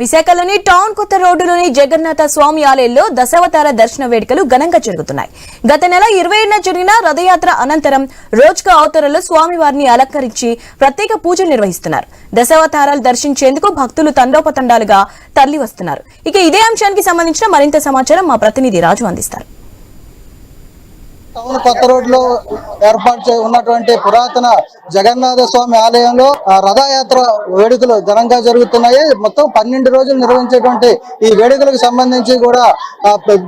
విశాఖలోని టౌన్ కొత్త రోడ్డులోని జగన్నాథ స్వామి ఆలయంలో దశావతార దర్శన వేడుకలు ఘనంగా జరుగుతున్నాయి. గత నెల ఇరవై ఏడున జరిగిన రథయాత్ర అనంతరం రోజుకు అవతారంలో స్వామివారిని అలంకరించి ప్రత్యేక పూజలు నిర్వహిస్తున్నారు. దశావతారాలు దర్శించేందుకు భక్తులు తండోపతండాలుగా తరలి వస్తున్నారు ఇక ఇదే అంశానికి సంబంధించిన మరింత సమాచారం మా ప్రతినిధి రాజు అందిస్తారు. టౌన్ కొత్త రోడ్లో ఏర్పాటు చే ఉన్నటువంటి పురాతన జగన్నాథ స్వామి ఆలయంలో రథయాత్ర వేడుకలు ఘనంగా జరుగుతున్నాయి. మొత్తం పన్నెండు రోజులు నిర్వహించేటువంటి ఈ వేడుకలకు సంబంధించి కూడా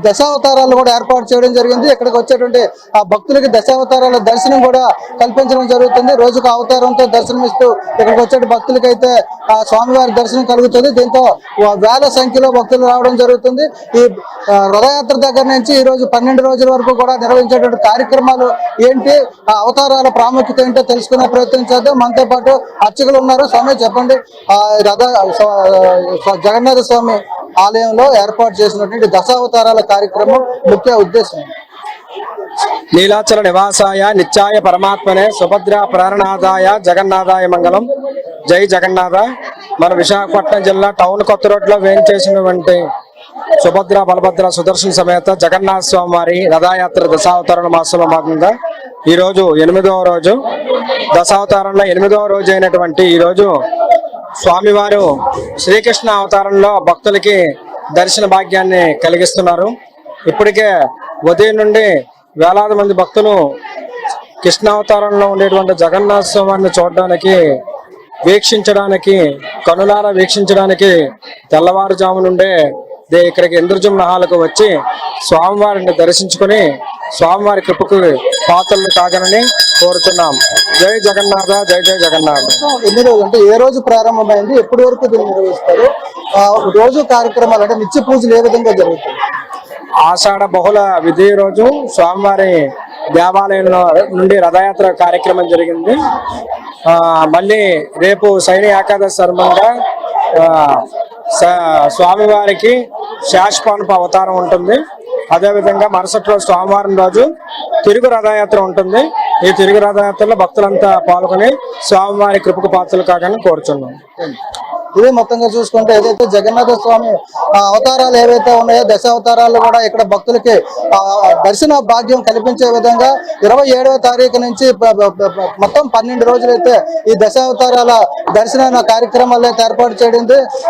దశావతారాలు కూడా ఏర్పాటు చేయడం జరిగింది. ఇక్కడికి వచ్చేటువంటి ఆ భక్తులకి దశావతారాల దర్శనం కూడా కల్పించడం జరుగుతుంది. రోజుకు అవతారంతో దర్శనం ఇస్తూ ఇక్కడికి వచ్చే భక్తులకి అయితే ఆ స్వామివారి దర్శనం కలుగుతుంది. దీంతో వేల సంఖ్యలో భక్తులు రావడం జరుగుతుంది. ఈ రథయాత్ర దగ్గర నుంచి ఈ రోజు పన్నెండు రోజుల వరకు కూడా నిర్వహించేటువంటి కార్యక్రమాలు ఏంటి? ఆ అవతారాల ప్రాముఖ్యత ఏంటో తెలుసుకునే ప్రయత్నం చేద్దాం. మనతో పాటు అర్చకులు ఉన్నారు. స్వామి చెప్పండి. రథ జగన్నాథ స్వామి ఆలయంలో ఏర్పాటు చేసినటువంటి దశావతారాల కార్యక్రమం ముఖ్య ఉద్దేశం. నీలాచల నివాసాయ నిత్యాయ పరమాత్మనే సుభద్ర ప్రాణనాథాయ జగన్నాథాయ మంగళం. జై జగన్నాథ. మన విశాఖపట్నం జిల్లా టౌన్ కొత్త రోడ్లో వేయించేసినటువంటి సుభద్ర బలభద్ర సుదర్శన సమేత జగన్నాథ స్వామి వారి రథయాత్ర దశావతరణ మాసంలో భాగంగా ఈరోజు ఎనిమిదవ రోజు. దశావతారంలో ఎనిమిదవ రోజు అయినటువంటి ఈ రోజు స్వామివారు శ్రీకృష్ణ అవతారంలో భక్తులకి దర్శన భాగ్యాన్ని కలిగిస్తున్నారు. ఇప్పటికే ఉదయం నుండి వేలాది మంది భక్తులు కృష్ణావతారంలో ఉండేటువంటి జగన్నాథ స్వామిని చూడడానికి వీక్షించడానికి కనులారా వీక్షించడానికి తెల్లవారుజాము నుండే ఇక్కడికి ఇంద్రజుమ్న హాలకు వచ్చి స్వామివారిని దర్శించుకుని స్వామివారి కృపకు పాత్రలు కాగనని కోరుతున్నాం. జై జగన్నాథ జై జై జగన్నాథ. ఎన్ని రోజులు అంటే ఏ రోజు ప్రారంభమైంది? ఎప్పటి వరకు దీన్ని నిర్వహిస్తారు? ఆ రోజు కార్యక్రమాలు అంటే నిత్య పూజలు ఏ విధంగా జరుగుతాయి? ఆషాఢ బహుళ విధి రోజు స్వామివారి దేవాలయంలో నుండి రథయాత్ర కార్యక్రమం జరిగింది. ఆ మళ్ళీ రేపు శైని ఏకాదశి సందర్భంగా స్వామివారికి శాశ్పానప అవతారం ఉంటుంది. అదేవిధంగా మరుసటి రోజు సోమవారం రోజు తిరుగు రథయాత్ర ఉంటుంది. ఈ తిరుగు రథయాత్రలో భక్తులంతా పాల్గొని స్వామివారి కృపకు పాత్రలు కాగానే కోరుచున్నాం. ఇవి మొత్తంగా చూసుకుంటే ఏదైతే జగన్నాథ స్వామి అవతారాలు ఏవైతే ఉన్నాయో దశ అవతారాలు కూడా ఇక్కడ భక్తులకి దర్శన భాగ్యం కల్పించే విధంగా ఇరవై ఏడవ తారీఖు నుంచి మొత్తం పన్నెండు రోజులైతే ఈ దశావతారాల దర్శన కార్యక్రమాలు అయితే ఏర్పాటు చేయడం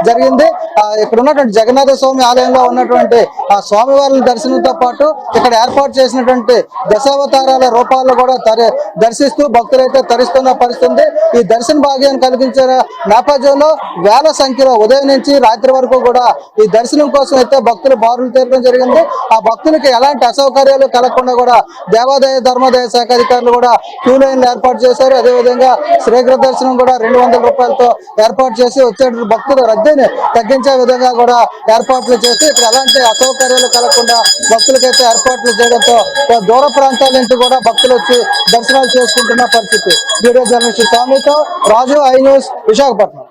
జరిగింది. ఆ ఇక్కడ ఉన్నటువంటి జగన్నాథ స్వామి ఆలయంలో ఉన్నటువంటి ఆ స్వామివారి దర్శనంతో పాటు ఇక్కడ ఏర్పాటు చేసినటువంటి దశావతారాల రూపాలను కూడా తరి దర్శిస్తూ భక్తులైతే తరిస్తున్న పరిస్థితి ఈ దర్శన భాగ్యాన్ని కలిగించిన నేపథ్యంలో వేల సంఖ్యలో ఉదయం నుంచి రాత్రి వరకు కూడా ఈ దర్శనం కోసం అయితే భక్తులు బారులు తీరడం జరిగింది. ఆ భక్తులకి ఎలాంటి అసౌకర్యాలు కలగకుండా కూడా దేవాదాయ ధర్మాదాయ శాఖ అధికారులు కూడా క్యూ లైన్లు ఏర్పాటు చేశారు. అదేవిధంగా శ్రీగ్ర దర్శనం కూడా రెండు వందల రూపాయలతో ఏర్పాటు చేసి వచ్చే భక్తుల రద్దీని తగ్గించే విధంగా కూడా ఏర్పాట్లు చేసి ఇక్కడ ఎలాంటి అసౌకర్యాలు కలగకుండా భక్తులకైతే ఏర్పాట్లు చేయడంతో దూర ప్రాంతాల నుంచి కూడా భక్తులు వచ్చి దర్శనాలు చేసుకుంటున్న పరిస్థితి. వీడియో జర్నలిస్ట్ స్వామితో రాజు ఐ న్యూస్ విశాఖపట్నం.